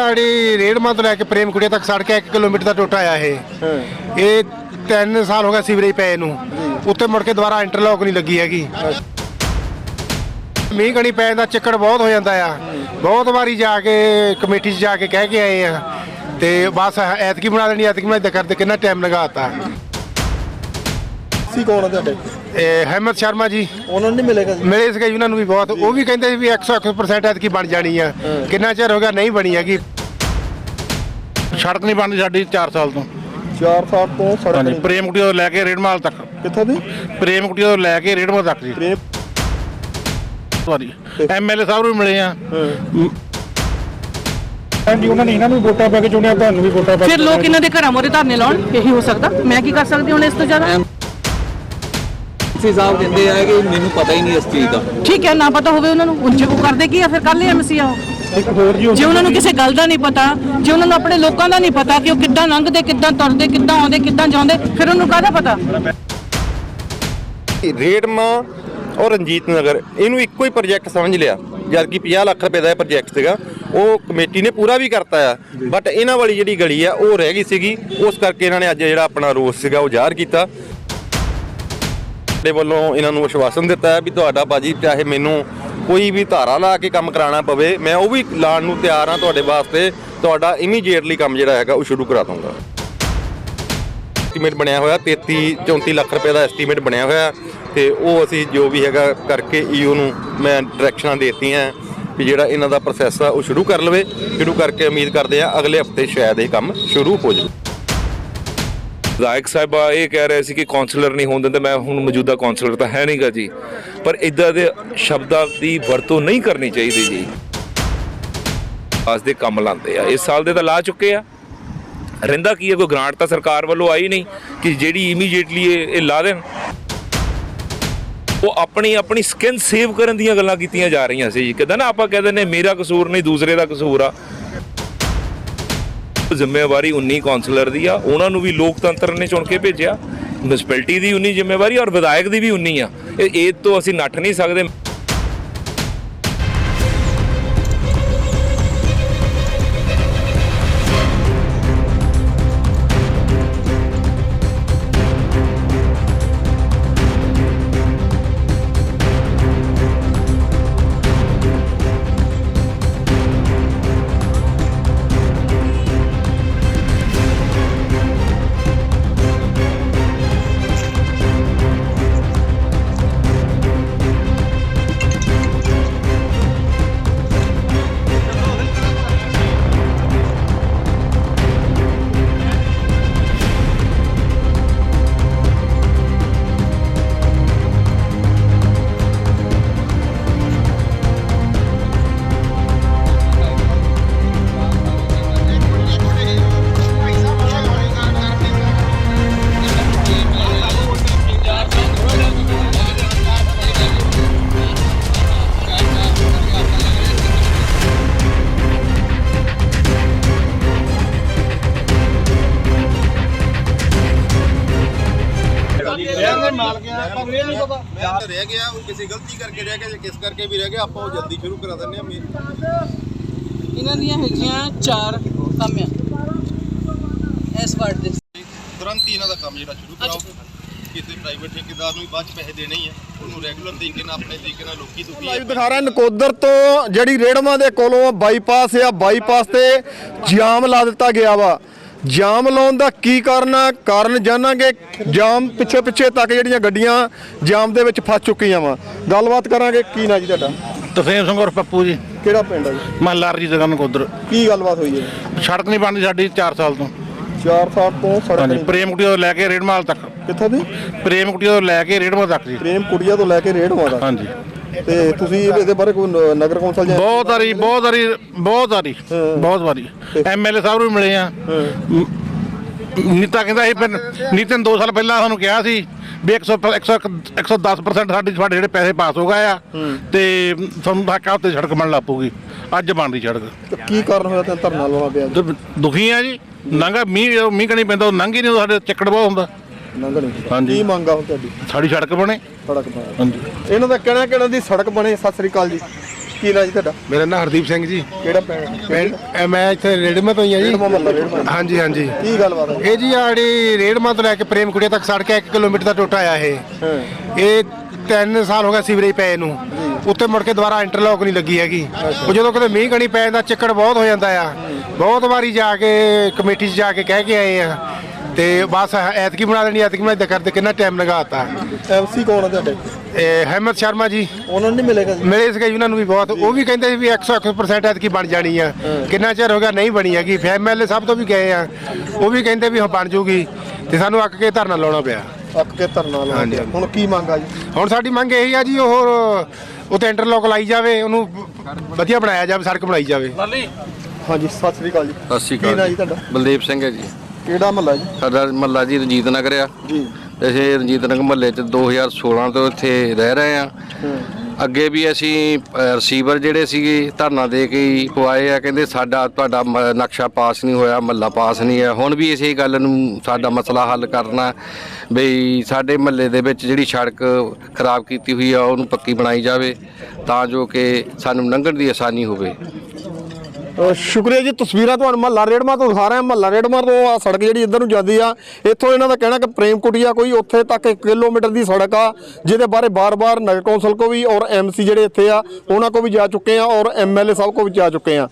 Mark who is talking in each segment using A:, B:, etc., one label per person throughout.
A: ਸਾਡੀ ਰੇੜਮਾ ਤੋਂ ਲੈ ਕੇ ਪ੍ਰੇਮ ਕੁੜੀਆ ਤੱਕ ਸੜਕ ਹੈ 1 ਕਿਲੋਮੀਟਰ ਦਾ ਟੋਟਾ ਆ ਇਹ। ਇਹ 3 ਸਾਲ ਹੋ ਗਿਆ ਸੀਵਰੇਜ ਪਏ ਨੂੰ। ਉੱਤੇ ਮੁੜ ਕੇ ਦੁਬਾਰਾ ਇੰਟਰਲੌਕ ਨਹੀਂ ਲੱਗੀ ਹੈਗੀ। ਮੀਂਹ ਕਣੀ ਪੈ ਜਾਂਦਾ ਚਿੱਕੜ ਬਹੁਤ ਹੋ ਜਾਂਦਾ ਆ। ਬਹੁਤ ਵਾਰੀ ਜਾ ਕੇ ਕਮੇਟੀ 'ਚ ਜਾ ਕੇ ਕਹਿ ਕੇ ਆਏ ਆ। ਤੇ ਬਸ ਐਤਕੀ ਬਣਾ ਦੇਣੀ ਐਤਕੀ ਬਣਾ ਦੇ ਕਰਦੇ ਕਿੰਨਾ ਟਾਈਮ ਲਗਾਤਾ।
B: ਸੀ ਕੌਣ ਆ ਤੁਹਾਡੇ?
A: ਇਹ ਹਿੰਮਤ ਸ਼ਰਮਾ ਜੀ।
B: ਉਹਨਾਂ ਨੂੰ ਨਹੀਂ ਮਿਲੇਗਾ ਜੀ?
A: ਮਿਲੇ ਸੀਗੇ ਜੀ ਉਹਨਾਂ ਨੂੰ ਵੀ ਬਹੁਤ। ਉਹ ਵੀ ਕਹਿੰਦੇ ਸੀ ਵੀ 101% ਐਤਕੀ ਬਣ ਜਾਣੀ ਆ। ਕਿੰਨਾ ਚਿਰ ਹੋ ਗਿਆ ਨਹੀਂ ਬਣੀ ਹੈਗੀ?
C: ਸੜਕ ਨਹੀਂ ਬਣਦੀ ਸਾਡੀ 4 ਸਾਲ ਤੋਂ।
B: 4 ਸਾਲ ਤੋਂ ਸੜਕ
C: ਹਾਂਜੀ
B: ਨਹੀਂ।
C: ਪ੍ਰੇਮ ਕੁਟੀਆ ਤੋਂ ਲੈ ਕੇ ਰੇੜਮਾਲ ਤੱਕ।
B: ਕਿੱਥੋਂ ਦੀ?
C: ਪ੍ਰੇਮ ਕੁਟੀਆ ਤੋਂ ਲੈ ਕੇ ਰੇੜਮਾਲ ਤੱਕ ਜੀ।
B: ਪ੍ਰੇਮ
C: ਸੌਰੀ ਐਮਐਲਏ ਸਾਹਿਬ ਨੂੰ ਵੀ ਮਿਲੇ ਆ।
D: ਹਾਂਜੀ ਉਹਨਾਂ ਨੇ ਇਹਨਾਂ ਨੂੰ ਵੋਟਾਂ ਪਾ ਕੇ ਚੁਣਿਆ ਤੁਹਾਨੂੰ ਵੀ ਵੋਟਾਂ ਪਾ
E: ਫਿਰ ਲੋਕ ਇਹਨਾਂ ਦੇ ਘਰਾਂ ਮੋਰੇ ਧਰਨੇ ਲਾਉਣ? ਇਹੀ ਹੋ ਸਕਦਾ? ਮੈਂ ਕੀ ਕਰ ਸਕਦੀ ਹੁਣ ਇਸ ਤੋਂ ਜ਼ਿਆਦਾ?
F: ਐਮਸੀ ਸਾਹਿਬ ਕਹਿੰਦੇ ਆ ਕਿ ਮੈਨੂੰ ਪਤਾ ਹੀ ਨਹੀਂ ਇਸ ਚੀਜ਼ ਦਾ।
E: ਠੀਕ ਹੈ ਨਾ ਪਤਾ ਹੋਵੇ ਉਹਨਾਂ ਨੂੰ। ਜੇ ਉਹ ਕਰਦੇ ਕੀ ਆ ਫਿਰ ਕੱਲ ਐਮਸੀ ਆ ਉਹ।
D: ਇੱਕ ਹੋਰ ਜੀ
E: ਜੇ ਉਹਨਾਂ ਨੂੰ ਕਿਸੇ ਗੱਲ ਦਾ ਨਹੀਂ ਪਤਾ ਜੇ ਉਹਨਾਂ ਨੂੰ ਆਪਣੇ ਲੋਕਾਂ ਦਾ ਨਹੀਂ ਪਤਾ ਕਿ ਉਹ ਕਿੱਦਾਂ ਲੰਘਦੇ ਕਿੱਦਾਂ ਤੁਰਦੇ ਕਿੱਦਾਂ ਆਉਂਦੇ ਕਿੱਦਾਂ ਜਾਂਦੇ ਫਿਰ ਉਹਨੂੰ ਕਾਹਦਾ ਪਤਾ?
G: ਰੇੜਮਾ ਔਰ ਰਣਜੀਤ ਨਗਰ ਇਹਨੂੰ ਇੱਕੋ ਹੀ ਪ੍ਰੋਜੈਕਟ ਸਮਝ ਲਿਆ ਜਦ ਕਿ 50 ਲੱਖ ਰੁਪਏ ਦਾ ਇਹ ਪ੍ਰੋਜੈਕਟ ਸੀਗਾ। ਉਹ ਕਮੇਟੀ ਨੇ ਪੂਰਾ ਵੀ ਕਰਤਾ ਆ ਬਟ ਇਹਨਾਂ ਵਾਲੀ ਜਿਹੜੀ ਗਲੀ ਆ ਉਹ ਰਹਿ ਗਈ ਸੀਗੀ। ਉਸ ਕਰਕੇ ਇਹਨਾਂ ਨੇ ਅੱਜ ਜਿਹੜਾ ਆਪਣਾ ਰੋਸ ਸੀਗਾ ਉਹ ਜ਼ਾਹਰ ਕੀਤਾ। ਸਾਡੇ ਵੱਲੋਂ ਇਹਨਾਂ ਨੂੰ ਵਿਸ਼ਵਾਸਨ ਦਿੱਤਾ ਹੈ ਵੀ ਤੁਹਾਡਾ ਬਾਜੀ ਚਾਹੇ ਮੈਨੂੰ ਕੋਈ ਵੀ ਧਾਰਾ ਲਾ ਕੇ ਕੰਮ ਕਰਾਉਣਾ ਪਵੇ, ਮੈਂ ਉਹ ਵੀ ਲਾਣ ਨੂੰ ਤਿਆਰ ਹਾਂ ਤੁਹਾਡੇ ਵਾਸਤੇ। ਤੁਹਾਡਾ ਇਮੀਡੀਏਟਲੀ ਕੰਮ ਜਿਹੜਾ ਹੈਗਾ ਉਹ ਸ਼ੁਰੂ ਕਰਾ ਦੂੰਗਾ ਐਸਟੀਮੇਟ ਬਣਿਆ ਹੋਇਆ 33 34 ਲੱਖ ਰੁਪਏ ਦਾ ਐਸਟੀਮੇਟ ਬਣਿਆ ਹੋਇਆ ਤੇ ਉਹ ਅਸੀਂ ਜੋ ਵੀ ਹੈਗਾ ਕਰਕੇ ਈਓ ਨੂੰ ਮੈਂ ਡਾਇਰੈਕਸ਼ਨਾਂ ਦੇਤੀਆਂ ਵੀ ਜਿਹੜਾ ਇਹਨਾਂ ਦਾ ਪ੍ਰੋਸੈਸ ਆ ਉਹ ਸ਼ੁਰੂ ਕਰ ਲਵੇ। ਸ਼ੁਰੂ ਕਰਕੇ ਉਮੀਦ ਕਰਦੇ ਆ ਅਗਲੇ ਹਫ਼ਤੇ ਸ਼ਾਇਦ ਇਹ ਕੰਮ ਸ਼ੁਰੂ ਹੋ ਜਾਵੇ
H: ਵਿਧਾਇਕ ਸਾਹਿਬਾ ਇਹ ਕਹਿ ਰਹੇ ਸੀ ਕਿ ਕਾਉਂਸਲਰ ਨਹੀਂ ਹੋਣ ਦਿੰਦੇ, ਮੈਂ ਹੁਣ ਮੌਜੂਦਾ ਕਾਉਂਸਲਰ ਤਾਂ ਹੈ ਨਹੀਂਗਾ ਜੀ। ਪਰ ਇਦਾਂ ਦੇ ਸ਼ਬਦਾਂ ਦੀ ਵਰਤੋਂ ਨਹੀਂ ਕਰਨੀ ਚਾਹੀਦੀ ਜੀ। ਆਸ ਦੇ ਕੰਮ ਲਾਉਂਦੇ ਆ। ਇਸ ਸਾਲ ਦੇ ਤਾਂ ਲਾ ਚੁੱਕੇ ਆ। ਰਹਿੰਦਾ ਕੀ ਹੈ ਕੋਈ ਗ੍ਰਾਂਟ ਤਾਂ ਸਰਕਾਰ ਵੱਲੋਂ ਆਈ ਨਹੀਂ ਕਿ ਜਿਹੜੀ ਇਮੀਡੀਏਟਲੀ ਇਹ ਲਾ ਦੇਣ। ਉਹ ਆਪਣੀ ਆਪਣੀ ਸਕਿਨ ਸੇਵ ਕਰਨ ਦੀਆਂ ਗੱਲਾਂ ਕੀਤੀਆਂ ਜਾ ਰਹੀਆਂ ਸੀ ਜੀ। ਕਹਿੰਦਾ ਨਾ ਆਪਾਂ ਕਹਿੰਦੇ ਨੇ ਮੇਰਾ ਕਸੂਰ ਨਹੀਂ, ਦੂਸਰੇ ਦਾ ਕਸੂਰ ਆ। ਜ਼ਿੰਮੇਵਾਰੀ 19 ਕਾਉਂਸਲਰ ਦੀ ਆ, ਉਹਨਾਂ ਨੂੰ ਵੀ ਲੋਕਤੰਤਰ ਨੇ ਚੁਣ ਕੇ ਭੇਜਿਆ। ਮਿਊਨਿਸਪੈਲਿਟੀ ਦੀ 19 ਜ਼ਿੰਮੇਵਾਰੀ ਔਰ ਵਿਧਾਇਕ ਦੀ ਵੀ 19 ਆ। ਇਹ ਇਹ ਤੋਂ ਅਸੀਂ ਨੱਠ ਨਹੀਂ ਸਕਦੇ।
G: ਕਿਸ ਕਰਕੇ ਵੀ ਰਹਿ ਗਿਆ ਆਪਾਂ ਉਹ ਜਲਦੀ ਸ਼ੁਰੂ ਕਰਾ ਦਿੰਦੇ ਆ
E: ਇਹਨਾਂ ਦੀਆਂ ਹੈਗੀਆਂ ਚਾਰ ਕੰਮ ਆ ਇਸ ਵਾਰਡ ਦੇ
G: ਤੁਰੰਤ ਹੀ ਇਹਨਾਂ ਦਾ ਕੰਮ ਜਿਹੜਾ ਸ਼ੁਰੂ ਕਰਾਓ। ਕਿਸੇ ਪ੍ਰਾਈਵੇਟ ਠੇਕੇਦਾਰ ਨੂੰ ਵੀ ਬਾਅਦ ਚ ਪੈਸੇ ਦੇਣੇ ਹੀ ਆ। ਉਹਨੂੰ ਰੈਗੂਲਰ ਤਰੀਕੇ ਨਾਲ ਆਪਣੇ ਤਰੀਕੇ ਨਾਲ ਲੋਕੀ ਦੁਖੀ
B: ਲਾਈਵ ਦਿਖਾ ਰਿਹਾ ਨਕੋਦਰ ਤੋਂ ਜਿਹੜੀ ਰੇੜਮਾ ਦੇ ਕੋਲੋਂ ਬਾਈਪਾਸ ਆ ਬਾਈਪਾਸ ਤੇ ਜਾਮ ਲਾ ਦਿੱਤਾ ਗਿਆ ਵਾ। ਜਾਮ ਲਾਉਣ ਦਾ ਕੀ ਕਾਰਨ ਆ? ਕਾਰਨ ਜਾਣਾਂਗੇ। ਜਾਮ ਪਿੱਛੇ ਪਿੱਛੇ ਤੱਕ ਜਿਹੜੀਆਂ ਗੱਡੀਆਂ ਜਾਮ ਦੇ ਵਿੱਚ ਫਸ ਚੁੱਕੀਆਂ ਵਾ। ਗੱਲਬਾਤ ਕਰਾਂਗੇ। ਕੀ ਨਾ ਜੀ ਤੁਹਾਡਾ?
C: ਤਸੇਮ ਸਿੰਘ ਔਰ ਪੱਪੂ ਜੀ।
B: ਕਿਹੜਾ ਪਿੰਡ ਆ ਜੀ?
C: ਮਹੱਲਾ ਜੀ ਜਗਨ ਕੋਦਰ।
B: ਕੀ ਗੱਲਬਾਤ ਹੋਈ ਹੈ?
C: ਸੜਕ ਨਹੀਂ ਬਣਦੀ ਸਾਡੀ 4 ਸਾਲ ਤੋਂ।
B: 4 ਸਾਲ ਤੋਂ ਸੜਕ
C: ਹਾਂਜੀ
B: ਨਹੀਂ
C: ਪ੍ਰੇਮ ਕੁਟੀਆ ਤੋਂ ਲੈ ਕੇ ਰੇੜਮਾਲ ਤੱਕ।
B: ਕਿੱਥੋਂ ਦੀ?
C: ਪ੍ਰੇਮ ਕੁਟੀਆ ਤੋਂ ਲੈ ਕੇ ਰੇੜਮਾਲ ਤੱਕ ਜੀ।
B: ਪ੍ਰੇਮ ਕੁੜੀਆ ਤੋਂ ਲੈ ਕੇ ਰੇੜਮਾ ਦਾ
C: ਹਾਂਜੀ।
B: ਤੇ ਤੁਸੀਂ ਇਹਦੇ ਬਾਰੇ ਕੋਈ ਨ- ਨਗਰ ਕੌਂਸਲ ਜਾਂ
C: ਬਹੁਤ ਵਾਰੀ ਬਹੁਤ ਵਾਰੀ ਬਹੁਤ ਵਾਰੀ ਬਹੁਤ ਵਾਰੀ। ਐਮਐਲਏ ਸਾਹਿਬ ਨੂੰ ਵੀ ਮਿਲੇ ਆ। ਨੀਤਾ ਕਹਿੰਦਾ ਇਹ ਨੀਤਨ 2 ਸਾਲ ਪਹਿਲਾਂ ਸਾਨੂੰ ਕਿਹਾ ਸੀ ਵੀ 100 100 110% ਸਾਡੇ ਸਾਡੇ ਜਿਹੜੇ ਪੈਸੇ ਪਾਸ ਹੋ ਗਏ ਆ ਤੇ ਤੁਹਾਨੂੰ ਹੱਕ ਉੱਤੇ ਸੜਕ ਬਣ ਲੱਪੂਗੀ ਅੱਜ ਬਣ ਰਹੀ ਸੜਕ।
B: ਤੇ ਕੀ ਕਾਰਨ ਹੋਇਆ ਤਾਂ ਧਰਨਾ ਲਾਉਣਾ ਪਿਆ
C: ਤੇ ਦੁਖੀ ਆ ਜੀ। ਨੰਗਾ ਮੀਂਹ ਜਦੋਂ ਮੀਂਹ ਕਣੀ ਪੈਂਦਾ ਉਹ ਨੰਗ ਹੀ ਨਹੀਂ ਉਦੋਂ ਸਾਡੇ ਚੱਕੜ ਬਹੁਤ ਹੁੰਦਾ।
B: ਲੰਘਣੀ
C: ਹਾਂਜੀ।
B: ਕੀ ਮੰਗਾ ਹੁਣ ਤੁਹਾਡੀ?
C: ਸਾਡੀ ਸੜਕ ਬਣੇ।
B: ਸੜਕ ਬਣੇ
C: ਹਾਂਜੀ।
B: ਇਹਨਾਂ ਦਾ ਕਹਿਣਾ ਕਿਹਨਾਂ ਦੀ ਸੜਕ ਬਣੇ? ਸਤਿ ਸ੍ਰੀ ਅਕਾਲ ਜੀ। ਕੀ ਨਾਂ ਜੀ ਤੁਹਾਡਾ?
A: ਮੇਰਾ ਨਾਮ ਹਰਦੀਪ ਸਿੰਘ ਜੀ।
B: ਕਿਹੜਾ ਪਿੰਡ?
A: ਪਿੰਡ ਇਹ ਮੈਂ ਇੱਥੇ ਰੇੜਮਾ ਤੋਂ ਹੀ ਆ ਜੀ।
B: ਰੇੜਮਾ ਮਹੱਲਾ ਰੇੜਮਾ।
A: ਹਾਂਜੀ ਹਾਂਜੀ।
B: ਕੀ ਗੱਲਬਾਤ ਹੈ?
A: ਇਹ ਜੀ ਆ ਜਿਹੜੀ ਰੇੜਮਾ ਤੋਂ ਲੈ ਕੇ ਪ੍ਰੇਮ ਕੁੜੀਆ ਤੱਕ ਸੜਕ ਹੈ 1 ਕਿਲੋਮੀਟਰ ਦਾ ਟੋਟਾ ਆ ਇਹ। ਇਹ 3 ਸਾਲ ਹੋ ਗਿਆ ਸੀਵਰੇਜ ਪਏ ਨੂੰ। ਉੱਤੇ ਮੁੜ ਕੇ ਦੁਬਾਰਾ ਇੰਟਰਲੌਕ ਨਹੀਂ ਲੱਗੀ ਹੈਗੀ। ਉਹ ਜਦੋਂ ਕਦੇ ਮੀਂਹ ਕਣੀ ਪੈ ਜਾਂਦਾ ਚਿੱਕੜ ਬਹੁਤ ਹੋ ਜਾਂਦਾ ਆ। ਬਹੁਤ ਵਾਰੀ ਜਾ ਕੇ ਕਮੇਟੀ 'ਚ ਜਾ ਕੇ ਕਹਿ ਕੇ ਆਏ ਆ। ਤੇ ਬਸ ਐਤਕੀ ਬਣਾ ਦੇਣੀ ਐਤਕੀ ਬਣਾ ਦੇ ਕਰਦੇ ਕਿੰਨਾ ਟਾਈਮ ਲਗਾਤਾ?
B: ਐਮਸੀ ਕੌਣ ਆ ਤੁਹਾਡੇ?
A: ਇਹ ਹੈਮਦ ਸ਼ਰਮਾ ਜੀ।
B: ਉਹਨਾਂ ਨੂੰ ਨਹੀਂ ਮਿਲੇਗਾ ਜੀ?
A: ਮਿਲੇ ਸੀਗੇ ਜੀ ਉਹਨਾਂ ਨੂੰ ਵੀ ਬਹੁਤ। ਉਹ ਵੀ ਕਹਿੰਦੇ ਸੀ ਵੀ 101% ਐਤਕੀ ਬਣ ਜਾਣੀ ਆ। ਕਿੰਨਾ ਚਿਰ ਹੋ ਗਿਆ ਨਹੀਂ ਬਣੀ ਹੈਗੀ। ਐਮਐਲਏ ਸਭ ਤੋਂ ਵੀ ਗਏ ਆ। ਉਹ ਵੀ ਕਹਿੰਦੇ ਵੀ ਹਾਂ ਬਣ ਜੂਗੀ। ਤੇ ਸਾਨੂੰ ਅੱਕ ਕੇ ਧਰਨਾ ਲਾਉਣਾ ਪਿਆ।
B: ਅੱਕ ਕੇ ਧਰਨਾ ਲਾ
A: ਹਾਂਜੀ।
B: ਹੁਣ ਕੀ ਮੰਗ ਆ ਜੀ?
A: ਹੁਣ ਸਾਡੀ ਮੰਗ ਇਹੀ ਆ ਜੀ ਉਹ ਉਤੇ ਇੰਟਰਲੌਕ ਲਾਈ ਜਾਵੇ ਉਹਨੂੰ ਵਧੀਆ ਬਣਾਇਆ ਜਾਵੇ ਸੜਕ ਬਣਾਈ ਜਾਵੇ।
B: ਹਾਂਜੀ ਸਤਿ ਸ੍ਰੀ ਅਕਾਲ ਜੀ।
I: ਸਤਿ ਸ਼੍ਰੀ ਅਕਾਲ
B: ਜੀ
I: ਜੀ।
B: ਤੁਹਾਡਾ?
I: ਬਲਦੇਵ ਸਿੰਘ ਹੈ ਜੀ।
B: ਕਿਹੜਾ ਮਹੱਲਾ ਜੀ?
I: ਸਾਡਾ ਮਹੱਲਾ ਜੀ ਰਣਜੀਤ ਨਗਰ ਆ।
B: ਜੀ।
I: ਅਸੀਂ ਰਣਜੀਤ ਨਗਰ ਮਹੱਲੇ 'ਚ 2016 ਤੋਂ ਇੱਥੇ ਰਹਿ ਰਹੇ ਆ। ਅੱਗੇ ਵੀ ਅਸੀਂ ਰਿਸੀਵਰ ਜਿਹੜੇ ਸੀਗੇ ਧਰਨਾ ਦੇ ਕੇ ਹੀ ਪਵਾਏ ਆ। ਕਹਿੰਦੇ ਸਾਡਾ ਤੁਹਾਡਾ ਮ- ਨਕਸ਼ਾ ਪਾਸ ਨਹੀਂ ਹੋਇਆ ਮਹੱਲਾ ਪਾਸ ਨਹੀਂ ਹੈ ਹੁਣ ਵੀ ਇਸੇ ਗੱਲ ਨੂੰ ਸਾਡਾ ਮਸਲਾ ਹੱਲ ਕਰਨਾ। ਬਈ ਸਾਡੇ ਮਹੱਲੇ ਦੇ ਵਿੱਚ ਜਿਹੜੀ ਸੜਕ ਖਰਾਬ ਕੀਤੀ ਹੋਈ ਆ ਉਹਨੂੰ ਪੱਕੀ ਬਣਾਈ ਜਾਵੇ ਤਾਂ ਜੋ ਕਿ ਸਾਨੂੰ ਲੰਘਣ ਦੀ ਆਸਾਨੀ ਹੋਵੇ।
B: ਅ, ਸ਼ੁਕਰੀਆ ਜੀ ਤਸਵੀਰਾਂ ਤੁਹਾਨੂੰ ਮਹੱਲਾ ਰੇੜਮਾ ਤੋਂ ਦਿਖਾ ਰਹੇ। ਹਾਂ ਮਹੱਲਾ ਰੇੜਮਾ ਤੋਂ ਆ ਸੜਕ ਜਿਹੜੀ ਇੱਧਰ ਨੂੰ ਜਾਂਦੀ ਆ ਇੱਥੋਂ ਇਹਨਾਂ ਦਾ ਕਹਿਣਾ ਕਿ ਪ੍ਰੇਮਕੁਟੀਆ ਕੋਈ ਉੱਥੇ ਤੱਕ 1 ਕਿਲੋਮੀਟਰ ਦੀ ਸੜਕ ਆ ਜਿਹਦੇ ਬਾਰੇ ਬਾਰ-ਬਾਰ ਨਗਰ ਕੌਂਸਲ ਕੋ ਵੀ ਔਰ ਐਮਸੀ ਜਿਹੜੇ ਇੱਥੇ ਆ ਉਹਨਾਂ ਕੋ ਵੀ ਜਾ ਚੁੱਕੇ ਆ ਔਰ ਐਮਐਲਏ ਸਾਹਿਬ ਕੋ ਵੀ ਜਾ ਚੁੱਕੇ ਆ।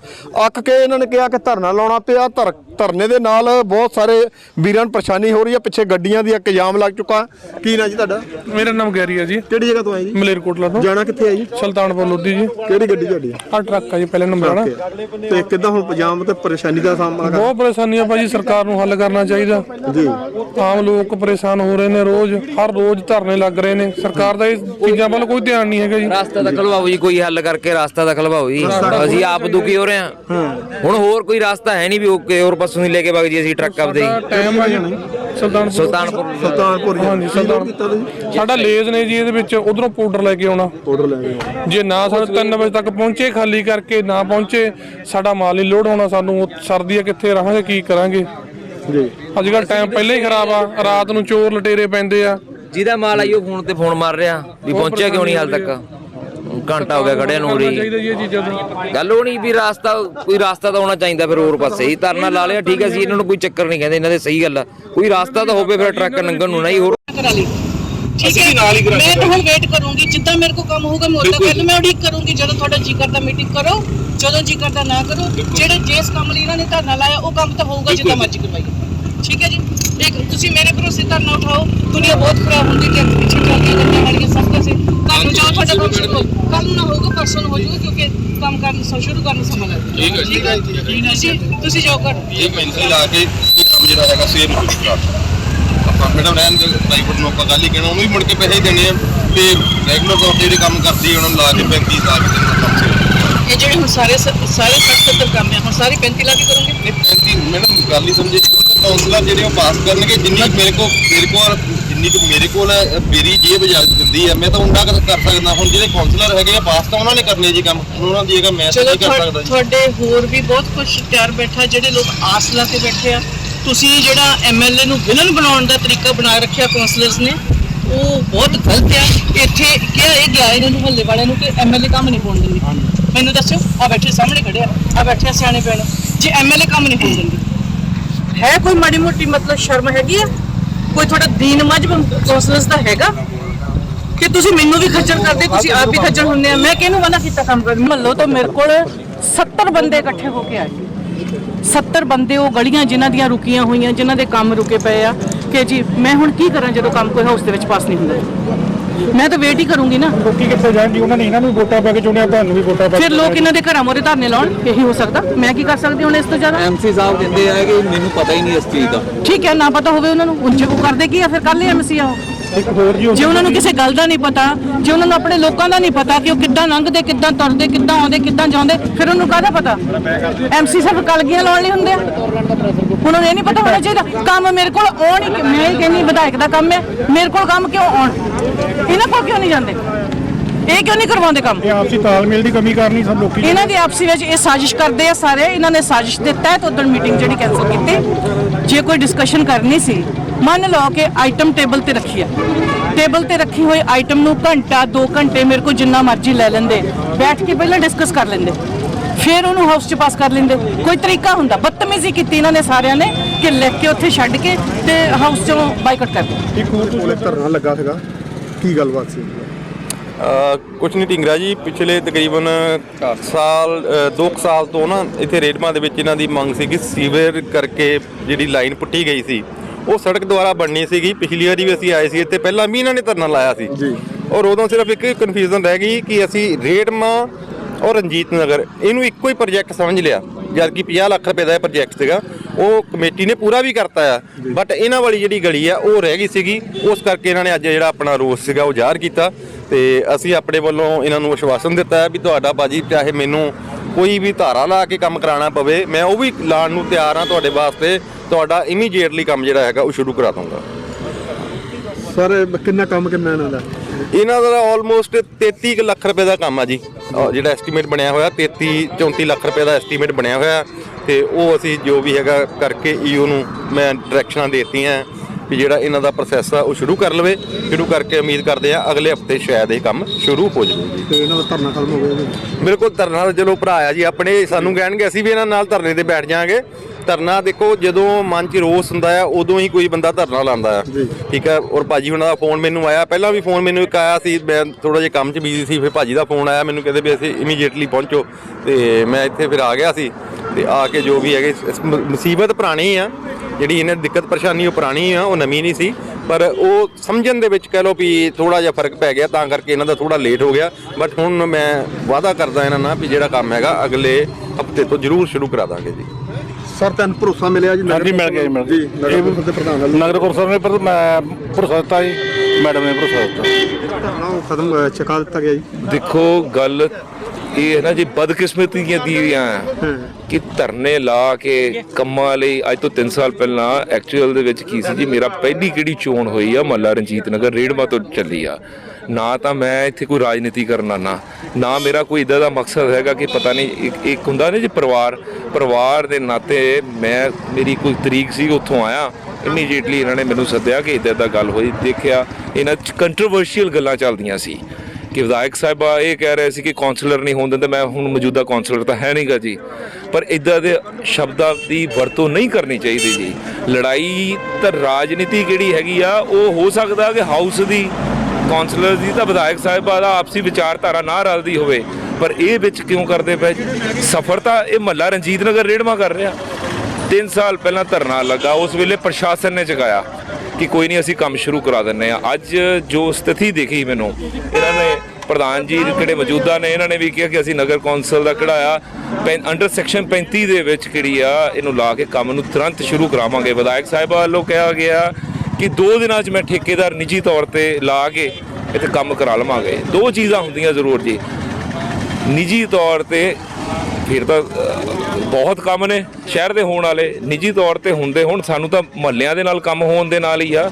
B: ਅੱਕ ਕੇ ਇਹਨਾਂ ਨੇ ਕਿਹਾ ਕਿ ਧਰਨਾ ਲਾਉਣਾ ਪਿਆ ਧਰ ਧਰਨੇ ਦੇ ਨਾਲ ਬਹੁਤ ਸਾਰੇ ਵੀਰਾਂ ਨੂੰ ਪਰੇਸ਼ਾਨੀ ਹੋ ਰਹੀ ਆ ਪਿੱਛੇ ਗੱਡੀਆਂ ਦੀ ਇੱਕ ਜਾਮ ਲੱਗ ਚੁੱਕਾ। ਕੀ ਨਾਂ ਜੀ ਤੁਹਾਡਾ?
D: ਮੇਰਾ ਨਾਮ ਗੈਰੀ ਹੈ ਜੀ।
B: ਕਿਹੜੀ ਜਗ੍ਹਾ ਤੋਂ ਆਏ ਜੀ?
D: ਮਲੇਰਕੋਟਲਾ ਤੋਂ।
B: ਜਾਣਾ ਕਿੱਥੇ ਆ ਜੀ?
D: ਸੁਲਤਾਨਪੁਰ ਲੋਧੀ ਜੀ।
B: ਕਿਹੜੀ ਗੱਡੀ ਤੁਹਾਡੀ ਆ
D: ਆ ਟਰੱਕ ਆ ਜੀ ਪਹਿਲੇ ਨੰਬਰ ਵਾਲਾ।
B: ਤੇ ਕਿੱਦਾਂ ਹੁਣ ਜਾਮ ਤੇ ਪਰੇਸ਼ਾਨੀ ਦਾ ਸਾਹਮਣਾ ਕਰ
D: ਬਹੁਤ ਪਰੇਸ਼ਾਨੀਆਂ ਭਾਜੀ ਸਰਕਾਰ ਨੂੰ ਹੱਲ ਕਰਨਾ ਚਾਹੀਦਾ।
B: ਜੀ।
D: ਆਮ ਲੋਕ ਪਰੇਸ਼ਾਨ ਹੋ ਰਹੇ ਨੇ ਰੋਜ਼। ਹਰ ਰੋਜ਼ ਧਰਨੇ ਲੱਗ ਰਹੇ ਨੇ। ਸਰਕਾਰ ਦਾ ਇਹ ਚੀਜ਼ਾਂ ਵੱਲ ਕੋਈ ਧਿਆਨ ਨਹੀਂ ਹੈਗਾ ਜੀ।
F: ਰਾਸਤਾ ਤਾਂ ਖਲਵਾਓ ਜੀ ਕੋਈ ਹੱਲ ਕਰਕੇ ਰਾਸਤਾ ਤਾਂ ਖਲਵਾਓ ਜੀ। ਅਸੀਂ ਆਪ ਦੁਖੀ ਹੋ ਰਹੇ ਹਾਂ। ਹੁਣ ਹੋਰ ਕੋਈ ਰਾਸਤਾ ਹੈ ਨਹੀਂ ਵੀ ਓਕੇ ਹੋਰ ਪਾਸੋਂ ਹੀ ਲੈ ਕੇ ਵਗ ਜੀ ਅਸੀਂ ਟਰੱਕ ਆਪਦੇ ਹੀ।
D: ਟਾਈਮ ਆ ਜੀ। ਸੁਲਤਾਨਪੁਰ।
F: ਸੁਲਤਾਨਪੁਰ
B: ਸੁਲਤਾਨਪੁਰ ਜੀ।
D: ਹਾਂਜੀ
B: ਕੀਤਾ ਤੁਸੀਂ?
D: ਸੁਲਤਾਨ ਸਾਡਾ ਲੇਜ਼ ਨੇ ਜੀ ਇਹਦੇ ਵਿੱਚ ਉਧਰੋਂ ਪਾਊਡਰ ਲੈ ਕੇ ਆਉਣਾ।
B: ਆਰਡਰ ਲੈ ਗਏ
D: ਜੇ ਨਾ ਸਾਡੇ 3 ਵਜੇ ਤੱਕ ਪਹੁੰਚੇ ਖਾਲੀ ਕਰਕੇ ਨਾ ਪਹੁੰਚੇ ਸਾਡਾ ਮਾਲ ਨਹੀਂ ਲੋਡ ਹੋਣਾ ਸਾਨੂੰ ਉਹ ਸਰਦੀ ਆ ਕਿੱਥੇ ਰਹਾਂਗੇ ਕੀ ਕਰਾਂਗੇ?
B: ਜੀ।
D: ਅੱਜ ਕੱਲ ਟਾਈਮ ਪਹਿਲਾਂ ਹੀ ਖਰਾਬ ਆ ਰਾਤ ਨੂੰ ਚੋਰ ਲਟੇਰੇ ਪੈਂਦੇ ਆ।
F: ਜਿਹਦਾ ਮਾਲ ਆਈ ਉਹ ਫੋਨ ਤੇ ਫੋਨ ਮਾਰ ਰਿਹਾ ਵੀ ਪਹੁੰਚਿਆ ਕਿਉਂ ਨਹੀਂ ਹਾਲ ਤੱਕ? ਘੰਟਾ ਹੋ ਗਿਆ ਖੜਿਆ ਨੂੰ ਉਰੇ ਹੀ।
D: ਚਾਹੀਦਾ ਜੀ ਇਹ ਚੀਜ਼ਾਂ ਤੋਂ।
F: ਗੱਲ ਉਹ ਨਹੀਂ ਵੀ ਰਾਸਤਾ ਕੋਈ ਰਾਸਤਾ ਤਾਂ ਹੋਣਾ ਚਾਹੀਦਾ ਫਿਰ ਹੋਰ ਪਾਸੇ। ਹੀ ਧਰਨਾ ਲਾ ਲਿਆ ਠੀਕ ਹੈ ਸੀ ਇਹਨਾਂ ਨੂੰ ਕੋਈ ਚੱਕਰ ਨਹੀਂ ਕਹਿੰਦੇ ਇਹਨਾਂ ਦੇ ਸਹੀ ਗੱਲ ਆ। ਕੋਈ ਰਾਸਤਾ ਤਾਂ ਹੋਵੇ ਫਿਰ ਟਰੱਕ ਲੰਘਣ ਨੂੰ ਨਹੀਂ ਹੋਰ।
E: ਕਰਾ ਲਈ। ਠੀਕ ਹੈ ਮੈਂ ਤਾਂ ਹੁਣ ਵੇਟ ਕਰੂੰਗੀ ਜਿੱਦਾਂ ਮੇਰੇ ਕੋਲ ਕੰਮ ਹੋਊਗਾ ਮੈਂ ਉਦਾਂ ਕਰ ਮੈਂ ਉਡੀਕ ਕਰੂੰਗੀ ਜਦੋਂ ਤੁਹਾਡਾ ਜੀ ਕਰਦਾ ਮੀਟਿੰਗ ਕਰੋ ਜਦੋਂ ਜੀ ਕਰਦਾ ਨਾ ਕਰੋ ਜਿਹੜੇ ਜਿਸ ਕੰਮ ਲਈ ਇਹਨਾਂ ਨੇ ਧਰਨਾ ਲਾਇਆ ਉਹ ਕੰਮ ਤਾਂ ਹੋਊਗਾ ਜਿੱਦਾਂ ਮਰਜ਼ੀ ਕਰਵਾਈਏ। ਠੀਕ ਹੈ ਜੀ? ਇੱਕ ਤੁਸੀਂ ਮੇਰੇ ਭਰੋਸੇ ਧਰਨਾ ਉਠਾਓ ਦੁਨੀਆ ਬਹੁਤ ਖਰਾਬ ਹੁੰਦੀ ਕਿ ਅੱਗੇ ਪਿੱਛੇ ਚੱਲਦੀਆਂ ਗੱਡੀਆਂ ਨੂੰ ਸ਼ੁਰੂ ਕਰਨ ਨੂੰ ਸਮਾਂ ਲੱਗਦਾ। ਠੀਕ ਹੈ ਠੀਕ ਹੈ ਤੁਸੀਂ ਤੁਸੀਂ ਜਾਓ ਕਰ
G: ਇਹ ਪੈਨਸਲ ਲਾ ਕੇ ਇਹ ਕੰਮ ਜਿਹੜਾ ਹੈਗਾ ਨੂੰ ਸ਼ੁਰੂ ਕਰ। ਆਪਾਂ ਮੈਡਮ ਰਹਿਣ ਦੇ ਪ੍ਰਾਈਵੇਟ ਨੂੰ ਆਪਾਂ ਗੱਲ ਹੀ ਕਹਿਣਾ ਉਹਨੂੰ ਵੀ ਮੁੜ ਕੇ ਪੈਸੇ ਹੀ ਦੇਣੇ ਆ। ਤੇ ਰੈਗੂਲਰ ਤੌਰ ਤੇ ਜਿਹੜੇ ਕੰਮ ਕਰਦੀ ਆ ਉਹਨਾਂ ਨੂੰ ਲਾ ਕੇ 35 ਲਾ ਕੇ ਦੇਣਾ ਕੰਮ ਸੇ
E: ਇਹ ਜਿਹੜੇ ਹੁਣ ਸਾਰੇ ਸ- ਸਾਰੇ 60 70 ਕੰਮ ਹੈ ਹੁਣ ਸਾਰੇ 35 ਲਾ ਕੇ ਕਰੋਗੇ?
G: ਨਹੀਂ 35 ਮੈਡਮ ਗੱਲ ਹੀ ਸਮਝੇ। ਕਾਉਂਸਲਰ ਜਿਹੜੇ ਉਹ ਪਾਸ ਕਰਨਗੇ ਜਿੰਨੀ ਮੇਰੇ ਕੋਲ ਮੇਰੇ ਕੋਲ ਜਿੰਨੀ ਕੁ ਮੇਰੇ ਕੋਲ ਹੈ, ਮੇਰੀ ਜੇਬ ਇਜਾਜ਼ਤ ਦਿੰਦੀ ਹੈ ਮੈਂ ਤਾਂ ਉਹਨਾਂ ਕੁ ਕਰ ਸਕਦਾ। ਹੁਣ ਜਿਹੜੇ ਕਾਉਂਸਲਰ ਹੈਗੇ ਆ ਪਾਸ ਤਾਂ ਉਹਨਾਂ ਨੇ ਕਰਨੇ ਜੀ ਕੰਮ। ਉਹਨਾਂ ਦੀ ਜਗ੍ਹਾ ਮੈਂ ਤਾਂ
E: ਚਲੋ
G: ਨਹੀਂ ਕਰ ਸਕਦਾ ਜੀ।
E: ਤੁਹਾਡੇ ਹੋਰ ਵੀ ਬਹੁਤ ਕੁਝ ਤਿਆਰ ਬੈਠਾ ਜਿਹੜੇ ਲੋਕ ਆਸ ਲਾ ਕੇ ਬੈਠੇ ਆ। ਤੁਸੀਂ ਜਿਹੜਾ ਐਮਐਲਏ ਨੂੰ ਵਿਲਨ ਬਣਾਉਣ ਦਾ ਤਰੀਕਾ ਬਣਾ ਰੱਖਿਆ ਕਾਉਂਸਲਰਸ ਨੇ ਉਹ ਬਹੁਤ ਗਲਤ ਆ। ਇੱਥੇ ਕਿਹਾ ਇਹ ਗਿਆ ਇਹਨਾਂ ਨੂੰ ਹੱਲੇ ਵਾਲਿਆਂ ਨੂੰ ਕਿ ਐਮਐਲਏ ਕੰਮ ਨਹੀਂ ਹੋਣ ਦਿੰਦੀ। ਮੈਨੂੰ ਦੱਸਿਓ ਆ ਬੈਠੇ ਸਾਹਮਣੇ ਖੜੇ ਆ ਆ ਬੈਠੇ ਆ ਸਿਆਣੇ ਪੈਣ ਜੇ ਐਮਐਲਏ ਕੰਮ ਨਹੀਂ ਹੋਣ ਦਿੰਦੀ ਹੈ ਕੋਈ ਮਾੜੀ ਮੋਟੀ ਮਤਲਬ ਸ਼ਰਮ ਹੈਗੀ ਆ? ਕੋਈ ਤੁਹਾਡਾ ਦੀਨ ਮਜਬ ਕਾਉਂਸਲਰਸ ਦਾ ਹੈਗਾ? ਕਿ ਤੁਸੀਂ ਮੈਨੂੰ ਵੀ ਖੱਜਲ ਕਰਦੇ, ਤੁਸੀਂ ਆਪ ਵੀ ਖੱਜਲ ਹੁੰਦੇ ਆ? ਮੈਂ ਕਿਹਨੂੰ ਮਨਾ ਕੀਤਾ ਕੰਮ ਕਰਨ? ਮਹੱਲੋ ਤੋਂ ਮੇਰੇ ਕੋਲ 70 ਬੰਦੇ ਇਕੱਠੇ ਹੋ ਕੇ ਆਏ। 70 ਬੰਦੇ ਉਹ ਗਲੀਆਂ ਜਿਨ੍ਹਾਂ ਦੀਆਂ ਰੁਕੀਆਂ ਹੋਈਆਂ, ਜਿਨ੍ਹਾਂ ਦੇ ਕੰਮ ਰੁਕੇ ਪਏ ਆ। ਕਿ ਜੀ, ਮੈਂ ਹੁਣ ਕੀ ਕਰਾਂ ਜਦੋਂ ਕੰਮ ਕੋਈ ਹਾਊਸ ਦੇ ਵਿੱਚ ਪਾਸ ਨਹੀਂ ਹੁੰਦਾ? ਮੈਂ ਤਾਂ ਵੇਟ ਹੀ ਕਰੂੰਗੀ ਨਾ।
D: ਲੋਕੀ ਕਿੱਥੇ ਜਾਣ ਉਹਨਾਂ ਨੇ ਇਹਨਾਂ ਨੂੰ ਵੀ ਵੋਟਾਂ ਪਾ ਕੇ ਚੁਣਿਆ ਤੁਹਾਨੂੰ ਵੀ ਵੋਟਾਂ ਪਾ
E: ਫਿਰ ਲੋਕ ਇਹਨਾਂ ਦੇ ਘਰਾਂ ਮੋਰੇ ਧਰਨੇ ਲਾਉਣ? ਇਹੀ ਹੋ ਸਕਦਾ। ਮੈਂ ਕੀ ਕਰ ਸਕਦੀ ਹੁਣ ਇਸ ਤੋਂ ਜ਼ਿਆਦਾ?
F: ਐਮਸੀ ਸਾਹਿਬ ਕਹਿੰਦੇ ਆ ਕਿ ਮੈਨੂੰ ਪਤਾ ਹੀ ਨਹੀਂ ਇਸ ਚੀਜ਼ ਦਾ।
E: ਠੀਕ ਹੈ ਨਾ ਪਤਾ ਹੋਵੇ ਉਹਨਾਂ ਨੂੰ। ਉੱਚੇ ਕੋ ਕਰਦੇ ਕੀ ਆ? ਫਿਰ ਕੱਲ ਹੀ ਐਮਸੀ ਆ ਉਹ।
D: ਇੱਕ ਹੋਰ ਜੀ
E: ਜੇ ਉਹਨਾਂ ਨੂੰ ਕਿਸੇ ਗੱਲ ਦਾ ਨਹੀਂ ਪਤਾ ਜੇ ਉਹਨਾਂ ਨੂੰ ਆਪਣੇ ਲੋਕਾਂ ਦਾ ਨਹੀਂ ਪਤਾ ਕਿ ਉਹ ਕਿੱਦਾਂ ਲੰਘਦੇ ਕਿੱਦਾਂ ਤੁਰਦੇ ਕਿੱਦਾਂ ਆਉਂਦੇ ਕਿੱਦਾਂ ਜਾਂਦੇ ਫਿਰ ਉਹਨੂੰ ਕਾਹਦਾ ਪਤਾ? ਐਮਸੀ ਸਿਰਫ ਕਲਗੀਆਂ ਲਾਉਣ ਲਈ ਹੁੰਦੇ ਆ। ਉਹਨਾਂ ਨੂੰ ਇਹ ਨਹੀਂ ਪਤਾ ਹੋਣਾ ਚਾਹੀਦਾ। ਕੰਮ ਮੇਰੇ ਕੋਲ ਆਉਣ ਹੀ ਮੈਂ ਹੀ ਕਹਿੰਦੀ ਵਿਧਾਇਕ ਦਾ ਕੰਮ ਹੈ। ਮੇਰੇ ਕੋਲ ਕੰਮ ਕਿਉਂ ਆਉਣ? ਇਹਨਾਂ ਕੋਲ ਕਿਉਂ ਨਹੀਂ ਜਾਂਦੇ? ਇਹ ਕਿਉਂ ਨਹੀਂ ਕਰਵਾਉਂਦੇ ਕੰਮ?
D: ਇਹ ਆਪਸੀ ਤਾਲਮੇਲ ਦੀ ਕਮੀ ਕਰਨੀ ਸਭ ਲੋਕੀ
E: ਇਹਨਾਂ ਦੀ ਆਪਸੀ ਵਿੱਚ ਇਹ ਸਾਜ਼ਿਸ਼ ਕਰਦੇ ਆ ਸਾਰੇ। ਇਹਨਾਂ ਨੇ ਸਾਜ਼ਿਸ਼ ਦੇ ਤਹਿਤ ਉਦੋਂ ਮੀਟਿੰਗ ਜਿਹੜੀ ਕੈਨਸਲ ਕੀਤੀ। ਜੇ ਕੋਈ ਡਿਸਕਸ਼ਨ ਕਰਨੀ ਸੀ ਮੰਨ ਲਓ ਕਿ ਆਈਟਮ ਟੇਬਲ ਤੇ ਰੱਖੀ ਆ ਟੇਬਲ ਤੇ ਰੱਖੀ ਹੋਈ ਆਈਟਮ ਨੂੰ ਘੰਟਾ 2 ਘੰਟੇ ਮੇਰੇ ਕੋਲ ਜਿੰਨਾ ਮਰਜ਼ੀ ਲੈ ਲੈਂਦੇ। ਬੈਠ ਕੇ ਪਹਿਲਾਂ ਡਿਸਕਸ ਕਰ ਲੈਂਦੇ। ਫਿਰ ਉਹਨੂੰ ਹਾਊਸ 'ਚ ਪਾਸ ਕਰ ਲੈਂਦੇ। ਕੋਈ ਤਰੀਕਾ ਹੁੰਦਾ। ਬਦਤਮੀਜ਼ੀ ਕੀਤੀ ਇਹਨਾਂ ਨੇ ਸਾਰਿਆਂ ਨੇ ਕਿ ਲਿਖ ਕੇ ਉੱਥੇ ਛੱਡ ਕੇ ਤੇ ਹਾਊਸ 'ਚੋਂ ਬਾਈਕਾਟ ਕਰ ਦਿੱਤਾ।
B: ਇੱਕ ਹੋਰ ਕੋਲੇ ਧਰਨਾ ਲੱਗਾ ਸੀਗਾ। ਕੀ ਗੱਲਬਾਤ ਸੀ?
G: ਕੁਛ ਨਹੀਂ ਢਿੰਗਰਾ ਜੀ ਪਿਛਲੇ ਤਕਰੀਬਨ ਸਾਲ 2 ਸਾਲ ਤੋਂ ਨਾ ਇੱਥੇ ਰੇਡਮਾ ਦੇ ਵਿੱਚ ਇਹਨਾਂ ਦੀ ਮੰਗ ਸੀ ਕਿ ਸੀਵਰ ਕਰਕੇ ਜਿਹੜੀ ਲਾਈਨ ਪੁੱਟੀ ਗਈ ਸੀ। ਉਹ ਸੜਕ ਦੁਆਰਾ ਬਣਨੀ ਸੀਗੀ। ਪਿਛਲੀ ਵਾਰੀ ਵੀ ਅਸੀਂ ਆਏ ਸੀ ਇੱਥੇ। ਪਹਿਲਾਂ ਵੀ ਇਹਨਾਂ ਨੇ ਧਰਨਾ ਲਾਇਆ ਸੀ।
B: ਜੀ।
G: ਔਰ ਉਦੋਂ ਸਿਰਫ ਇੱਕ ਕਨਫਿਊਜ਼ਨ ਰਹਿ ਗਈ ਕਿ ਅਸੀਂ ਰੇਡਮਾ ਔਰ ਰਣਜੀਤ ਨਗਰ ਇਹਨੂੰ ਇੱਕੋ ਹੀ ਪ੍ਰੋਜੈਕਟ ਸਮਝ ਲਿਆ। ਜਦ ਕਿ 50 ਲੱਖ ਰੁਪਏ ਦਾ ਇਹ ਪ੍ਰੋਜੈਕਟ ਸੀਗਾ। ਉਹ ਕਮੇਟੀ ਨੇ ਪੂਰਾ ਵੀ ਕਰਤਾ ਆ। ਬਟ ਇਹਨਾਂ ਵਾਲੀ ਜਿਹੜੀ ਗਲੀ ਆ ਉਹ ਰਹਿ ਗਈ ਸੀਗੀ। ਉਸ ਕਰਕੇ ਇਹਨਾਂ ਨੇ ਅੱਜ ਜਿਹੜਾ ਆਪਣਾ ਰੋਸ ਸੀਗਾ ਉਹ ਜ਼ਾਹਰ ਕੀਤਾ। ਤੇ ਅਸੀਂ ਆਪਣੇ ਵੱਲੋਂ ਇਹਨਾਂ ਨੂੰ ਆਸ਼ਵਾਸਨ ਦਿੱਤਾ ਹੈ ਵੀ ਤੁਹਾਡਾ ਬਾਜੀ ਚਾਹੇ ਮੈਨੂੰ ਕੋਈ ਵੀ ਧਾਰਾ ਲਾ ਕੇ ਕੰਮ ਕਰਾਉਣਾ ਪਵੇ ਮੈਂ ਉਹ ਵੀ ਲਾਣ ਨੂੰ ਤਿਆਰ ਹਾਂ ਤੁਹਾਡੇ ਵਾਸਤੇ। ਤੁਹਾਡਾ ਇਮੀਡੀਏਟਲੀ ਕੰਮ ਜਿਹੜਾ ਹੈਗਾ ਉਹ ਸ਼ੁਰੂ ਕਰਾ ਦੂੰਗਾ
B: ਸਰ ਕਿੰਨਾ ਕੰਮ ਕਿੰਨਾ ਇਹਨਾਂ ਦਾ?
G: ਇਹਨਾਂ ਦਾ ਆਲਮੋਸਟ 33 ਕੁ ਲੱਖ ਰੁਪਏ ਦਾ ਕੰਮ ਆ ਜੀ। ਜਿਹੜਾ ਐਸਟੀਮੇਟ ਬਣਿਆ ਹੋਇਆ 33 34 ਲੱਖ ਰੁਪਏ ਦਾ ਐਸਟੀਮੇਟ ਬਣਿਆ ਹੋਇਆ। ਤੇ ਉਹ ਅਸੀਂ ਜੋ ਵੀ ਹੈਗਾ ਕਰਕੇ ਈਓ ਨੂੰ ਮੈਂ ਡਾਇਰੈਕਸ਼ਨਾਂ ਦੇਤੀਆਂ। ਵੀ ਜਿਹੜਾ ਇਹਨਾਂ ਦਾ ਪ੍ਰੋਸੈਸ ਆ ਉਹ ਸ਼ੁਰੂ ਕਰ ਲਵੇ। ਸ਼ੁਰੂ ਕਰਕੇ ਉਮੀਦ ਕਰਦੇ ਆ ਅਗਲੇ ਹਫ਼ਤੇ ਸ਼ਾਇਦ ਇਹ ਕੰਮ ਸ਼ੁਰੂ ਹੋ ਜਾਵੇ
B: ਤੇ ਇਹਨਾਂ ਦਾ ਧਰਨਾ ਖਤਮ ਹੋ ਗਿਆ ਜੀ।
G: ਬਿਲਕੁਲ ਧਰਨਾ ਚਲੋ ਭਰਾ ਆ ਜੀ ਆਪਣੇ ਸਾਨੂੰ ਕਹਿਣਗੇ ਅਸੀਂ ਵੀ ਇਹਨਾਂ ਨਾਲ ਧਰਨੇ ਤੇ ਬੈਠ ਜਾਾਂਗੇ ਧਰਨਾ ਦੇਖੋ ਜਦੋਂ ਮਨ 'ਚ ਰੋਸ ਹੁੰਦਾ ਆ ਉਦੋਂ ਹੀ ਕੋਈ ਬੰਦਾ ਧਰਨਾ ਲਾਉਂਦਾ ਆ। ਠੀਕ ਹੈ ਔਰ ਭਾਜੀ ਹੁਣਾਂ ਦਾ ਫੋਨ ਮੈਨੂੰ ਆਇਆ ਪਹਿਲਾਂ ਵੀ ਫੋਨ ਮੈਨੂੰ ਇੱਕ ਆਇਆ ਸੀ ਮੈਂ ਥੋੜਾ ਜਿਹਾ ਕੰਮ 'ਚ ਬਿਜ਼ੀ ਸੀ ਫਿਰ ਭਾਜੀ ਦਾ ਫੋਨ ਆਇਆ ਮੈਨੂੰ ਕਹਿੰਦੇ ਵੀ ਅਸੀਂ ਇਮੀਡੀਏਟਲੀ ਪਹੁੰਚੋ। ਤੇ ਮੈਂ ਇੱਥੇ ਫਿਰ ਆ ਗਿਆ ਸੀ ਤੇ ਆ ਕੇ ਜੋ ਵੀ ਹੈਗੇ ਮੁਸੀਬਤ ਪੁਰਾਣੀ ਆ ਜਿਹੜੀ ਇਹਨਾਂ ਦੀ ਦਿੱਕਤ ਪਰੇਸ਼ਾਨੀ ਉਹ ਪੁਰਾਣੀ ਆ ਉਹ ਨਵੀਂ ਨਹੀਂ ਸੀ ਪਰ ਉਹ ਸਮਝਣ ਦੇ ਵਿੱਚ ਕਹਿ ਲਓ ਵੀ ਥੋੜਾ ਜਿਹਾ ਫ਼ਰਕ ਪੈ ਗਿਆ ਤਾਂ ਕਰਕੇ ਇਹਨਾਂ ਦਾ ਥੋੜਾ ਲੇਟ ਹੋ ਗਿਆ ਬਟ ਹੁਣ ਮੈਂ ਵਾਅਦਾ ਕਰਦਾ ਇਹਨਾਂ ਨਾਲ ਵੀ ਜਿਹੜਾ ਕੰਮ ਹੈਗਾ ਅਗਲੇ ਹਫ਼ਤੇ ਤੋਂ ਜ਼ਰੂਰ ਸ਼ੁਰੂ ਕਰਾ ਦਾਂਗੇ ਜੀ।
B: ਸਰ ਤੈਨੂੰ ਭਰੋਸਾ ਮਿਲਿਆ ਜੀ? ਨਗਰ
C: ਹਾਂਜੀ ਮਿਲ ਗਿਆ ਜੀ ਮਿਲ
B: ਜੀ ਨਗਰ ਕੌਂਸਲ ਦੇ ਪ੍ਰਧਾਨ ਵੱਲੋਂ
C: ਨਗਰ ਕੌਂਸਲ ਨੇ ਪਰ ਮੈਂ ਭਰੋਸਾ ਦਿੱਤਾ ਜੀ ਮੈਡਮ ਨੇ ਭਰੋਸਾ ਦਿੱਤਾ।
B: ਧਰਨਾ ਖਤਮ ਚੁਕਾ ਦਿੱਤਾ ਗਿਆ ਜੀ।
H: ਦੇਖੋ ਗੱਲ ਇਹ ਹੈ ਨਾ ਜੀ ਬਦਕਿਸਮਤੀਆਂ ਦੀਆਂ ਕਿ ਧਰਨੇ ਲਾ ਕੇ ਕੰਮਾਂ ਲਈ ਅੱਜ ਤੋਂ 3 ਸਾਲ ਪਹਿਲਾਂ ਐਕਚੁਅਲ ਦੇ ਵਿੱਚ ਕੀ ਸੀ ਜੀ ਮੇਰਾ ਪਹਿਲੀ ਕਿਹੜੀ ਚੋਣ ਹੋਈ ਆ ਮੱਲਾ ਰਣਜੀਤ ਨਗਰ ਰੇੜਮਾ ਤੋਂ ਚੱਲੀ ਆ। ਨਾ ਤਾਂ ਮੈਂ ਇੱਥੇ ਕੋਈ ਰਾਜਨੀਤੀ ਕਰਨ ਆਉਣਾ ਨਾ ਮੇਰਾ ਕੋਈ ਇਦਾਂ ਦਾ ਮਕਸਦ ਹੈਗਾ ਕਿ ਪਤਾ ਨਹੀਂ ਇੱਕ ਇੱਕ ਹੁੰਦਾ ਨਾ ਜੀ ਪਰਿਵਾਰ ਪਰਿਵਾਰ ਦੇ ਨਾਤੇ ਮੈਂ ਮੇਰੀ ਕੋਈ ਤਰੀਕ ਸੀ ਉੱਥੋਂ ਆਇਆ ਇਮੀਡੀਏਟਲੀ ਇਹਨਾਂ ਨੇ ਮੈਨੂੰ ਸੱਦਿਆ ਕਿ ਇਦਾਂ ਦਾ ਗੱਲ ਹੋਈ ਦੇਖਿਆ ਇਹਨਾਂ ਚ ਕੰਟਰੋਵਰਸ਼ੀਅਲ ਗੱਲਾਂ ਚੱਲਦੀਆਂ ਸੀ। ਕਿ ਵਿਧਾਇਕ ਸਾਹਿਬਾ ਇਹ ਕਹਿ ਰਹੇ ਸੀ ਕਿ ਕਾਉਂਸਲਰ ਨਹੀਂ ਹੋਣ ਦਿੰਦੇ, ਮੈਂ ਹੁਣ ਮੌਜੂਦਾ ਕਾਉਂਸਲਰ ਤਾਂ ਹੈ ਨਹੀਂਗਾ ਜੀ। ਪਰ ਇਦਾਂ ਦੇ ਸ਼ਬਦਾਂ ਦੀ ਵਰਤੋਂ ਨਹੀਂ ਕਰਨੀ ਚਾਹੀਦੀ ਜੀ। ਲੜਾਈ ਤਾਂ ਰਾਜਨੀਤੀ ਕਿਹੜੀ ਹੈਗੀ ਆ, ਉਹ ਹੋ ਸਕਦਾ ਕਿ ਹਾਊਸ ਦੀ ਕਾਉਂਸਲਰ ਦੀ ਤਾਂ ਵਿਧਾਇਕ ਸਾਹਿਬਾ ਦਾ ਆਪਸੀ ਵਿਚਾਰਧਾਰਾ ਨਾ ਰਲਦੀ ਹੋਵੇ। ਪਰ ਇਹ ਵਿੱਚ ਕਿਉਂ ਕਰਦੇ ਪਏ? ਸਫਰ ਤਾਂ ਇਹ ਮਹੱਲਾ ਰਣਜੀਤ ਨਗਰ ਰੇੜਮਾ ਕਰ ਰਿਹਾ। 3 ਸਾਲ ਪਹਿਲਾਂ ਧਰਨਾ ਲੱਗਾ, ਉਸ ਵੇਲੇ ਪ੍ਰਸ਼ਾਸਨ ਨੇ ਚੁਕਾਇਆ ਕਿ ਕੋਈ ਨਹੀਂ, ਅਸੀਂ ਕੰਮ ਸ਼ੁਰੂ ਕਰਾ ਦਿੰਨੇ ਆ ਅੱਜ ਜੋ ਸਥਿਤੀ ਦੇਖੀ ਮੈਨੂੰ, ਇਹਨਾਂ ਨੇ ਪ੍ਰਧਾਨ ਜੀ ਕਿਹੜੇ ਮੌਜੂਦਾ ਨੇ, ਇਹਨਾਂ ਨੇ ਵੀ ਕਿਹਾ ਕਿ ਅਸੀਂ ਨਗਰ ਕੌਂਸਲ ਦਾ ਕਢਾਇਆ। ਅੰਡਰ ਸੈਕਸ਼ਨ 35 ਦੇ ਵਿੱਚ ਕਿਹੜੀ ਆ, ਇਹਨੂੰ ਲਾ ਕੇ ਕੰਮ ਨੂੰ ਤੁਰੰਤ ਸ਼ੁਰੂ ਕਰਾਵਾਂਗੇ। ਵਿਧਾਇਕ ਸਾਹਿਬਾ ਵੱਲੋਂ ਕਿਹਾ ਗਿਆ ਕਿ 2 ਦਿਨਾਂ 'ਚ ਮੈਂ ਠੇਕੇਦਾਰ ਨਿੱਜੀ ਤੌਰ ਤੇ ਲਾ ਕੇ ਇੱਥੇ ਕੰਮ ਕਰਾ ਲਵਾਂਗੇ। ਦੋ ਚੀਜ਼ਾਂ ਹੁੰਦੀਆਂ ਜ਼ਰੂਰ ਜੀ। ਨਿੱਜੀ ਤੌਰ ਤੇ ਫਿਰ ਤਾਂ ਬਹੁਤ ਕੰਮ ਨੇ, ਸ਼ਹਿਰ ਦੇ ਹੋਣ ਵਾਲੇ, ਨਿੱਜੀ ਤੌਰ ਤੇ ਹੁੰਦੇ ਹੁਣ, ਸਾਨੂੰ ਤਾਂ ਮਹੱਲਿਆਂ ਦੇ ਨਾਲ ਕੰਮ ਹੋਣ ਦੇ ਨਾਲ ਹੀ ਆ।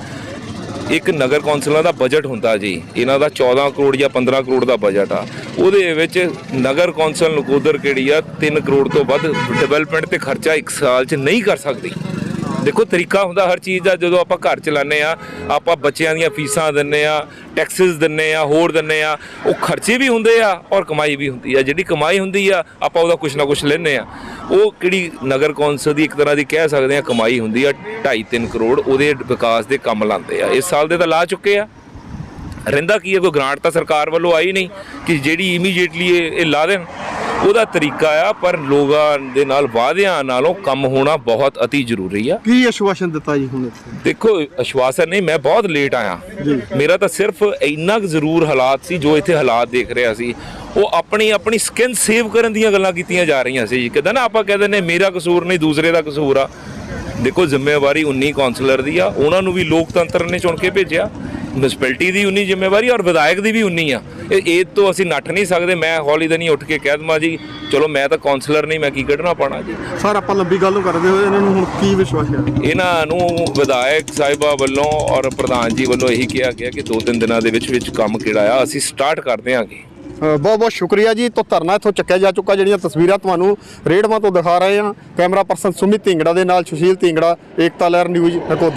H: ਇੱਕ ਨਗਰ ਕੌਂਸਲਾਂ ਦਾ ਬਜਟ ਹੁੰਦਾ ਜੀ, ਇਹਨਾਂ ਦਾ 14 ਕਰੋੜ ਜਾਂ 15 ਕਰੋੜ ਦਾ ਬਜਟ ਆ। ਉਹਦੇ ਵਿੱਚ ਨਗਰ ਕੌਂਸਲ ਨਕੋਦਰ ਕਿਹੜੀ ਆ 3 ਕਰੋੜ ਤੋਂ ਵੱਧ ਡਿਵੈਲਪਮੈਂਟ ਤੇ ਖਰਚਾ ਇੱਕ ਸਾਲ 'ਚ ਨਹੀਂ ਕਰ ਸਕਦੀ। ਦੇਖੋ, ਤਰੀਕਾ ਹੁੰਦਾ ਹਰ ਚੀਜ਼ ਦਾ, ਜਦੋਂ ਆਪਾਂ ਘਰ ਚਲਾਉਂਦੇ ਆ ਆਪਾਂ ਬੱਚਿਆਂ ਦੀਆਂ ਫੀਸਾਂ ਦਿੰਨੇ ਆ ਟੈਕਸਸ ਦਿੰਨੇ ਆ ਹੋਰ ਦਿੰਨੇ ਆ ਉਹ ਖਰਚੇ ਵੀ ਹੁੰਦੇ ਆ ਔਰ ਕਮਾਈ ਵੀ ਹੁੰਦੀ ਆ। ਜਿਹੜੀ ਕਮਾਈ ਹੁੰਦੀ ਆ, ਆਪਾਂ ਉਹਦਾ ਕੁਝ ਨਾ ਕੁਝ ਲੈਨੇ ਆ ਉਹ ਕਿਹੜੀ ਨਗਰ ਕੌਂਸਲ ਦੀ ਇੱਕ ਤਰ੍ਹਾਂ ਦੀ ਕਹਿ ਸਕਦੇ ਆ ਕਮਾਈ ਹੁੰਦੀ ਆ 2.5 3 ਕਰੋੜ ਉਹਦੇ ਵਿਕਾਸ ਦੇ ਕੰਮ ਲਾਉਂਦੇ ਆ। ਇਸ ਸਾਲ ਦੇ ਤਾਂ ਲਾ ਚੁੱਕੇ ਆ। ਰਹਿੰਦਾ ਕੀ ਹੈ ਕੋਈ ਗ੍ਰਾਂਟ ਤਾਂ ਸਰਕਾਰ ਵੱਲੋਂ ਆਈ ਨਹੀਂ ਕਿ ਜਿਹੜੀ ਇਮੀਡੀਏਟਲੀ ਇਹ ਇਹ ਲਾ ਦੇਣ। ਉਹਦਾ ਤਰੀਕਾ ਆ ਪਰ ਲੋਕਾਂ ਦੇ ਨਾਲ ਵਾਅਦਿਆਂ ਨਾਲੋਂ ਕੰਮ ਹੋਣਾ ਬਹੁਤ ਅਤੀ ਜ਼ਰੂਰੀ ਆ।
B: ਕੀ ਆਸ਼ਵਾਸਨ ਦਿੱਤਾ ਜੀ ਹੁਣ
H: ਦੇਖੋ ਅਸ਼ਵਾਸਨ ਨਹੀਂ ਮੈਂ ਬਹੁਤ ਲੇਟ ਆਇਆ। ਮੇਰਾ ਤਾਂ ਸਿਰਫ ਇੰਨਾ ਕੁ ਜ਼ਰੂਰ ਹਾਲਾਤ ਸੀ ਜੋ ਇੱਥੇ ਹਾਲਾਤ ਦੇਖ ਰਿਹਾ ਸੀ। ਉਹ ਆਪਣੀ ਆਪਣੀ ਸਕਿਨ ਸੇਵ ਕਰਨ ਦੀਆਂ ਗੱਲਾਂ ਕੀਤੀਆਂ ਜਾ ਰਹੀਆਂ ਸੀ ਜੀ। ਕਹਿੰਦਾ ਨਾ ਆਪਾਂ ਕਹਿੰਦੇ ਨੇ ਮੇਰਾ ਕਸੂਰ ਨਹੀਂ ਦੂਸਰੇ ਦਾ ਕਸੂਰ ਆ। ਦੇਖੋ ਜ਼ਿੰਮੇਵਾਰੀ 19 ਕਾਉਂਸਲਰ ਦੀ ਆ। ਉਹਨਾਂ ਨੂੰ ਵੀ ਲੋਕਤੰਤਰ ਨੇ ਚੁਣ ਕੇ ਭੇਜਿਆ। ਮਿਊਨਿਸਪੈਲਿਟੀ ਦੀ 19 ਜ਼ਿੰਮੇਵਾਰੀ ਔਰ ਵਿਧਾਇਕ ਦੀ ਵੀ 19 ਆ। ਇਹ ਇਹ ਤੋਂ ਅਸੀਂ ਨੱਠ ਨਹੀਂ ਸਕਦੇ ਮੈਂ ਹੌਲੀ ਦਾ ਨਹੀਂ ਉੱਠ ਕੇ ਕਹਿ ਦਵਾਂ ਜੀ ਚਲੋ ਮੈਂ ਤਾਂ ਕਾਉਂਸਲਰ ਨਹੀਂ ਮੈਂ ਕੀ ਕੱਢਣਾ ਪਾਣਾ ਜੀ।
B: ਸਰ ਆਪਾਂ ਲੰਬੀ ਗੱਲ ਨੂੰ ਕਰਦੇ ਹੋਏ ਇਹਨਾਂ ਨੂੰ ਹੁਣ ਕੀ ਵਿਸ਼ਵਾਸ ਹੈ?
H: ਇਹਨਾਂ ਨੂੰ ਵਿਧਾਇਕ ਸਾਹਿਬਾ ਵੱਲੋਂ ਔਰ ਪ੍ਰਧਾਨ ਜੀ ਵੱਲੋਂ ਇਹੀ ਕਿਹਾ ਗਿਆ ਕਿ ਦੋ ਤਿੰਨ ਦਿਨਾਂ ਦੇ ਵਿੱਚ ਵਿੱਚ ਕੰਮ ਕਿਹੜਾ ਆ ਅਸੀਂ ਸਟਾਰਟ ਕਰ ਦਿਆਂਗੇ।
B: ਬਹੁਤ ਬਹੁਤ ਸ਼ੁਕਰੀਆ ਜੀ ਤੋਂ ਧਰਨਾ ਇੱਥੋਂ ਚੱਕਿਆ ਜਾ ਚੁੱਕਾ ਜਿਹੜੀਆਂ ਤਸਵੀਰਾਂ ਤੁਹਾਨੂੰ ਰੇਡਮਾ ਤੋਂ ਦਿਖਾ ਰਹੇ ਹਾਂ। ਕੈਮਰਾ ਪਰਸਨ ਸੁਮਿਤ ਢਿੰਗੜਾ ਦੇ ਨਾਲ ਸੁਸ਼ੀਲ ਢਿੰਗੜਾ ਏਕਤਾ ਲਹਿਰ ਨਿਊਜ਼ ਨਕੋਦਰ।